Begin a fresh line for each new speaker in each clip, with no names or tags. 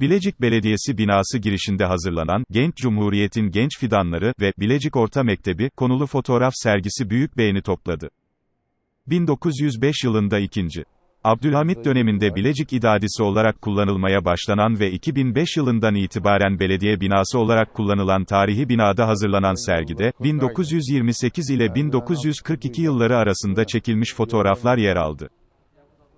Bilecik Belediyesi binası girişinde hazırlanan Genç Cumhuriyet'in Genç Fidanları ve Bilecik Orta Mektebi konulu fotoğraf sergisi büyük beğeni topladı. 1905 yılında ikinci Abdülhamit döneminde Bilecik İdadisi olarak kullanılmaya başlanan ve 2005 yılından itibaren belediye binası olarak kullanılan tarihi binada hazırlanan sergide, 1928 ile 1942 yılları arasında çekilmiş fotoğraflar yer aldı.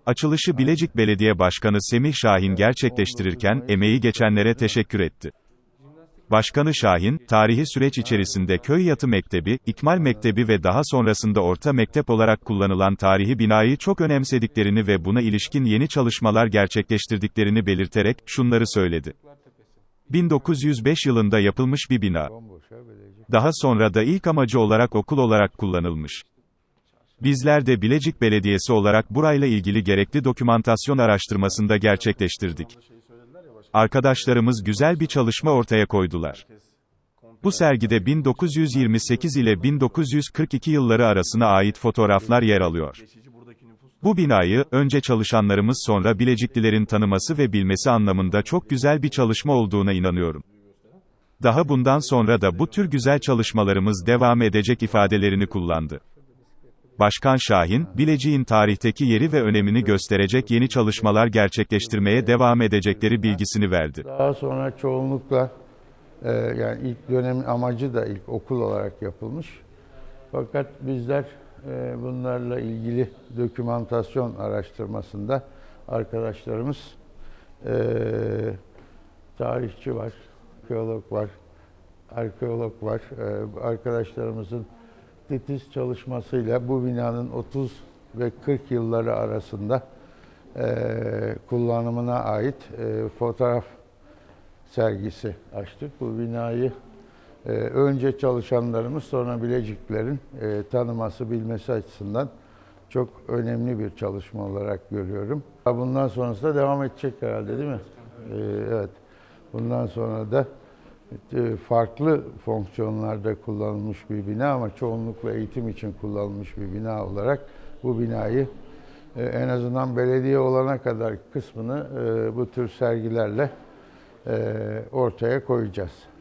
Açılışı Bilecik Belediye Başkanı Semih Şahin gerçekleştirirken, emeği geçenlere teşekkür etti. Başkanı Şahin, tarihi süreç içerisinde köy yatı mektebi, ikmal mektebi ve daha sonrasında orta mektep olarak kullanılan tarihi binayı çok önemsediklerini ve buna ilişkin yeni çalışmalar gerçekleştirdiklerini belirterek, şunları söyledi. 1905 yılında yapılmış bir bina. Daha sonra da ilk amacı olarak okul olarak kullanılmış. Bizler de Bilecik Belediyesi olarak burayla ilgili gerekli dokümantasyon araştırmasında gerçekleştirdik. Arkadaşlarımız güzel bir çalışma ortaya koydular. Bu sergide 1928 ile 1942 yılları arasına ait fotoğraflar yer alıyor. Bu binayı, önce çalışanlarımız sonra Bileciklilerin tanıması ve bilmesi anlamında çok güzel bir çalışma olduğuna inanıyorum. Daha bundan sonra da bu tür güzel çalışmalarımız devam edecek ifadelerini kullandı. Başkan Şahin, Bilecik'in tarihteki yeri ve önemini gösterecek yeni çalışmalar gerçekleştirmeye devam edecekleri bilgisini verdi.
Daha sonra çoğunlukla e, yani ilk dönemin amacı da ilk okul olarak yapılmış. Fakat bizler e, bunlarla ilgili dokümantasyon araştırmasında arkadaşlarımız e, tarihçi var, arkeolog var, arkeolog var. Arkadaşlarımızın titiz çalışmasıyla bu binanın 30 ve 40 yılları arasında e, kullanımına ait e, fotoğraf sergisi açtık. Bu binayı e, önce çalışanlarımız sonra Bileciklerin e, tanıması, bilmesi açısından çok önemli bir çalışma olarak görüyorum. Bundan sonrası da devam edecek herhalde değil mi? E, evet. Bundan sonra da farklı fonksiyonlarda kullanılmış bir bina ama çoğunlukla eğitim için kullanılmış bir bina olarak bu binayı e, en azından belediye olana kadar kısmını e, bu tür sergilerle ortaya koyacağız.